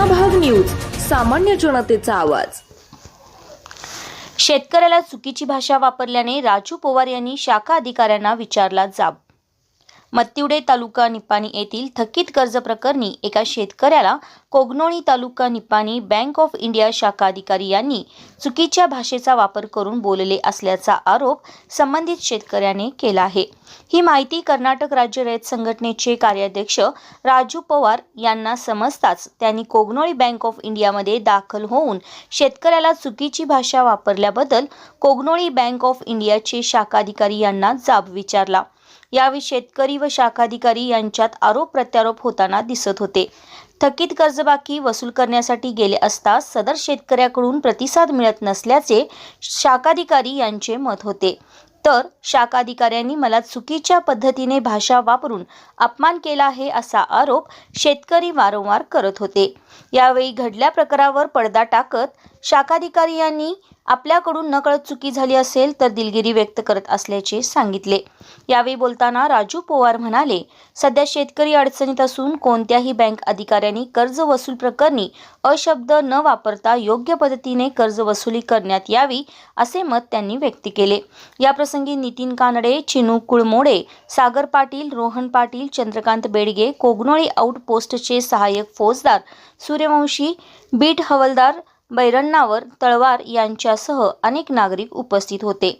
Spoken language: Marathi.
महाभाग न्यूज सामान्य जनतेचा आवाज. शेतकऱ्याला चुकीची भाषा वापरल्याने राजू पवार यांनी शाखा अधिकाऱ्यांना विचारला जाब मत्तिवडे तालुका निपाणी येथील थकीत कर्ज प्रकरणी एका शेतकऱ्याला Kognoli taluka Nipani Bank of India शाखा अधिकारी यांनी चुकीच्या भाषेचा वापर करून बोलले असल्याचा आरोप संबंधित शेतकऱ्याने केला आहे. ही माहिती कर्नाटक राज्य रयत संघटनेचे कार्याध्यक्ष राजू पवार यांना समजताच त्यांनी कोगनोळी बँक ऑफ इंडियामध्ये दाखल होऊन शेतकऱ्याला चुकीची भाषा वापरल्याबद्दल कोगनोळी बँक ऑफ इंडियाचे शाखाधिकारी यांना जाब विचारला. यावेळी शेतकरी व शाखाधिकारी यांच्यात आरोप प्रत्यारोप होताना दिसत होते. थकीत कर्जबाकी वसूल करण्यासाठी गेले असता सदर शेतकऱ्याकडून प्रतिसाद मिळत नसल्याचे शाखाधिकारी यांचे मत होते. तर शाखाधिकाऱ्यांनी मला चुकीच्या पद्धतीने भाषा वापरून अपमान केला आहे असा आरोप शेतकरी वारंवार करत होते. यावेळी घडल्या प्रकारावर पडदा टाकत शाखाधिकारी यांनी आपल्याकडून नकळत चुकी झाली असेल तर दिलगिरी व्यक्त करत असल्याचे सांगितले. यावेळी बोलताना राजू पोवार म्हणाले सध्या शेतकरी अडचणीत असून कोणत्याही बँक अधिकाऱ्यांनी कर्ज वसूल प्रकरणी अशब्द न वापरता योग्य पद्धतीने कर्ज वसुली करण्यात यावी असे मत त्यांनी व्यक्त केले. याप्रसंगी नितीन कानडे चिनू कुळमोडे सागर पाटील रोहन पाटील चंद्रकांत बेडगे कोगनोळी आउटपोस्टचे सहाय्यक फौजदार सूर्यवंशी बीट हवलदार बैरण्णावर तळवार यांच्यासह अनेक नागरिक उपस्थित होते.